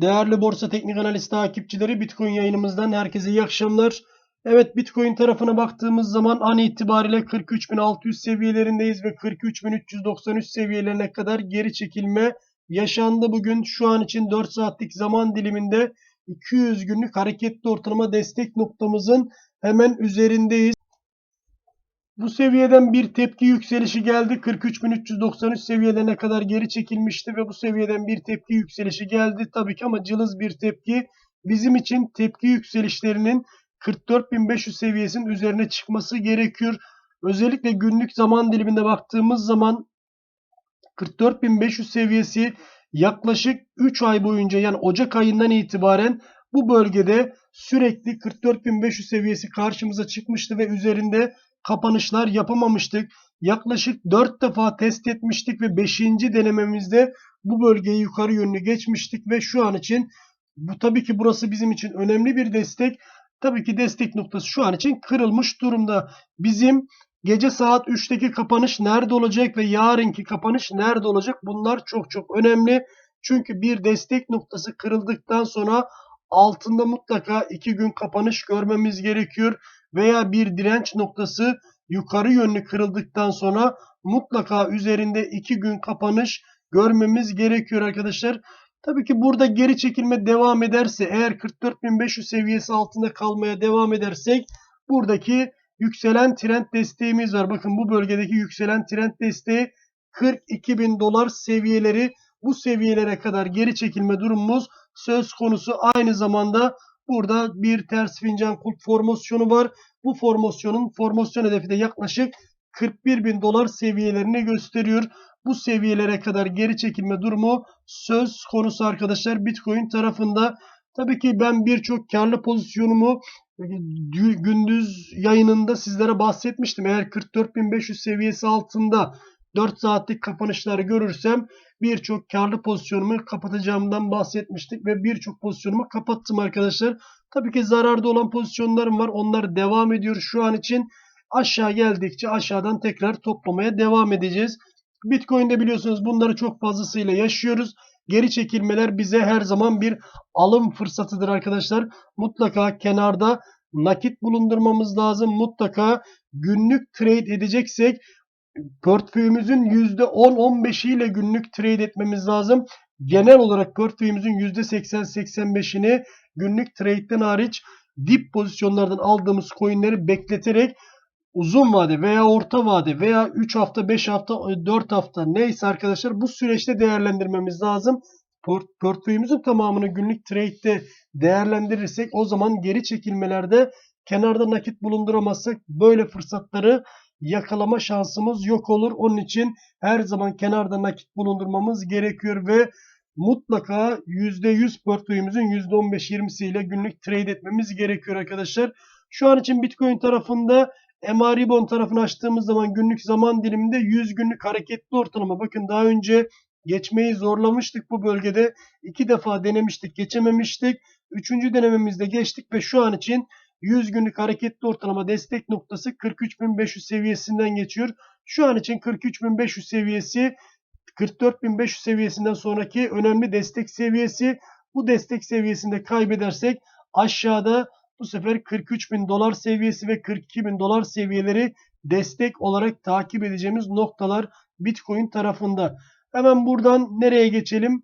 Değerli Borsa Teknik Analiz takipçileri Bitcoin yayınımızdan herkese iyi akşamlar. Evet Bitcoin tarafına baktığımız zaman an itibariyle 43.600 seviyelerindeyiz ve 43.393 seviyelerine kadar geri çekilme yaşandı bugün. Şu an için 4 saatlik zaman diliminde 200 günlük hareketli ortalama destek noktamızın hemen üzerindeyiz. Bu seviyeden bir tepki yükselişi geldi. 43.393 seviyelerine kadar geri çekilmişti ve bu seviyeden bir tepki yükselişi geldi. Tabii ki ama cılız bir tepki. Bizim için tepki yükselişlerinin 44.500 seviyesinin üzerine çıkması gerekiyor. Özellikle günlük zaman diliminde baktığımız zaman 44.500 seviyesi yaklaşık 3 ay boyunca yani Ocak ayından itibaren bu bölgede sürekli 44.500 seviyesi karşımıza çıkmıştı ve üzerinde kapanışlar yapamamıştık. Yaklaşık 4 defa test etmiştik ve 5. denememizde bu bölgeyi yukarı yönlü geçmiştik ve şu an için bu tabii ki burası bizim için önemli bir destek. Tabii ki destek noktası şu an için kırılmış durumda. Bizim gece saat 3'teki kapanış nerede olacak ve yarınki kapanış nerede olacak? Bunlar çok çok önemli. Çünkü bir destek noktası kırıldıktan sonra altında mutlaka 2 gün kapanış görmemiz gerekiyor veya bir direnç noktası yukarı yönlü kırıldıktan sonra mutlaka üzerinde 2 gün kapanış görmemiz gerekiyor arkadaşlar. Tabii ki burada geri çekilme devam ederse eğer 44.500 seviyesi altında kalmaya devam edersek buradaki yükselen trend desteğimiz var. Bakın bu bölgedeki yükselen trend desteği 42.000 dolar seviyeleri bu seviyelere kadar geri çekilme durumumuz söz konusu. Aynı zamanda burada bir ters fincan kulp formasyonu var. Bu formasyonun formasyon hedefi de yaklaşık 41 bin dolar seviyelerini gösteriyor. Bu seviyelere kadar geri çekilme durumu söz konusu arkadaşlar Bitcoin tarafında. Tabii ki ben birçok karlı pozisyonumu gündüz yayınında sizlere bahsetmiştim. Eğer 44.500 seviyesi altında 4 saatlik kapanışlar görürsem birçok karlı pozisyonumu kapatacağımdan bahsetmiştik ve birçok pozisyonumu kapattım arkadaşlar. Tabii ki zararda olan pozisyonlarım var. Onlar devam ediyor şu an için. Aşağı geldikçe aşağıdan tekrar toplamaya devam edeceğiz. Bitcoin'de biliyorsunuz bunları çok fazlasıyla yaşıyoruz. Geri çekilmeler bize her zaman bir alım fırsatıdır arkadaşlar. Mutlaka kenarda nakit bulundurmamız lazım. Mutlaka günlük trade edeceksek portföyümüzün %10-15'i ile günlük trade etmemiz lazım. Genel olarak portföyümüzün %80-85'ini günlük trade'den hariç dip pozisyonlardan aldığımız coinleri bekleterek uzun vade veya orta vade veya 3 hafta, 5 hafta, 4 hafta neyse arkadaşlar bu süreçte değerlendirmemiz lazım. Port portföyümüzün tamamını günlük trade'de değerlendirirsek o zaman geri çekilmelerde kenarda nakit bulunduramazsak böyle fırsatları yakalama şansımız yok olur. Onun için her zaman kenarda nakit bulundurmamız gerekiyor ve mutlaka %100 portföyümüzün %15-20'siyle günlük trade etmemiz gerekiyor arkadaşlar. Şu an için Bitcoin tarafında MA Ribbon tarafını açtığımız zaman günlük zaman diliminde 100 günlük hareketli ortalama. Bakın daha önce geçmeyi zorlamıştık bu bölgede. iki defa denemiştik, geçememiştik. Üçüncü denememizde geçtik ve şu an için 100 günlük hareketli ortalama destek noktası 43.500 seviyesinden geçiyor. Şu an için 43.500 seviyesi 44.500 seviyesinden sonraki önemli destek seviyesi. Bu destek seviyesinde kaybedersek aşağıda bu sefer 43.000 dolar seviyesi ve 42.000 dolar seviyeleri destek olarak takip edeceğimiz noktalar Bitcoin tarafında. Hemen buradan nereye geçelim?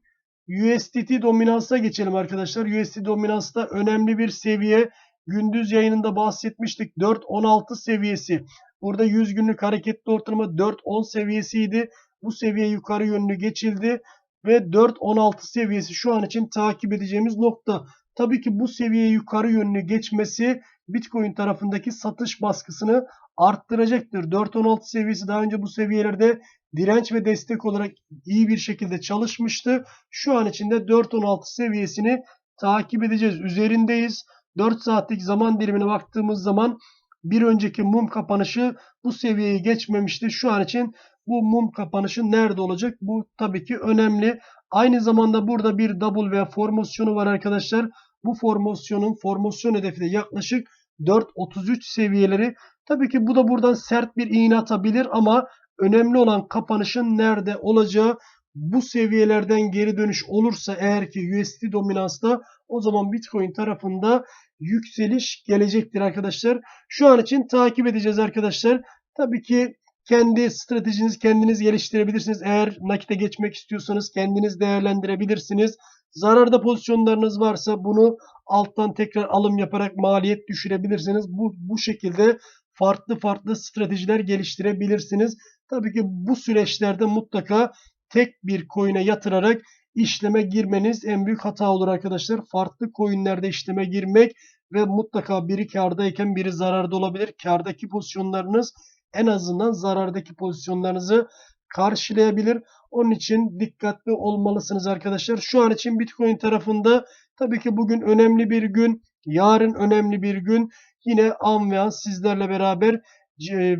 USDT dominansa geçelim arkadaşlar. USDT dominansta önemli bir seviye. Gündüz yayınında bahsetmiştik. 4.16 seviyesi. Burada 100 günlük hareketli ortalama 4.10 seviyesiydi. Bu seviye yukarı yönlü geçildi. Ve 4.16 seviyesi şu an için takip edeceğimiz nokta. Tabii ki bu seviye yukarı yönlü geçmesi Bitcoin tarafındaki satış baskısını arttıracaktır. 4.16 seviyesi daha önce bu seviyelerde direnç ve destek olarak iyi bir şekilde çalışmıştı. Şu an içinde 4.16 seviyesini takip edeceğiz. Üzerindeyiz. 4 saatlik zaman dilimine baktığımız zaman bir önceki mum kapanışı bu seviyeyi geçmemişti. Şu an için bu mum kapanışı nerede olacak? Bu tabii ki önemli. Aynı zamanda burada bir double veya formasyonu var arkadaşlar. Bu formasyonun formasyon hedefi de yaklaşık 4.33 seviyeleri. Tabii ki bu da buradan sert bir iğne atabilir ama önemli olan kapanışın nerede olacağı. Bu seviyelerden geri dönüş olursa eğer ki USD dominansta o zaman Bitcoin tarafında yükseliş gelecektir arkadaşlar. Şu an için takip edeceğiz arkadaşlar. Tabii ki kendi stratejinizi kendiniz geliştirebilirsiniz. Eğer nakite geçmek istiyorsanız kendiniz değerlendirebilirsiniz. Zararda pozisyonlarınız varsa bunu alttan tekrar alım yaparak maliyet düşürebilirsiniz. Bu, bu şekilde farklı farklı stratejiler geliştirebilirsiniz. Tabii ki bu süreçlerde mutlaka tek bir coin'e yatırarak işleme girmeniz en büyük hata olur arkadaşlar. Farklı coin'lerde işleme girmek ve mutlaka biri kardayken biri zararda olabilir. Kardaki pozisyonlarınız en azından zarardaki pozisyonlarınızı karşılayabilir. Onun için dikkatli olmalısınız arkadaşlar. Şu an için Bitcoin tarafında tabii ki bugün önemli bir gün. Yarın önemli bir gün. Yine an ve an sizlerle beraber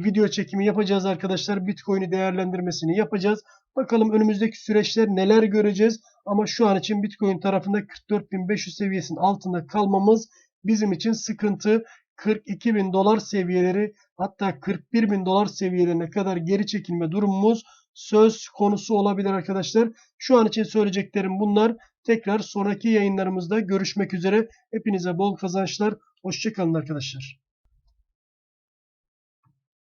video çekimi yapacağız arkadaşlar. Bitcoin'i değerlendirmesini yapacağız. Bakalım önümüzdeki süreçler neler göreceğiz. Ama şu an için Bitcoin tarafında 44.500 seviyesinin altında kalmamız bizim için sıkıntı. 42.000 dolar seviyeleri hatta 41.000 dolar seviyelerine kadar geri çekilme durumumuz söz konusu olabilir arkadaşlar. Şu an için söyleyeceklerim bunlar. Tekrar sonraki yayınlarımızda görüşmek üzere. Hepinize bol kazançlar. Hoşçakalın arkadaşlar.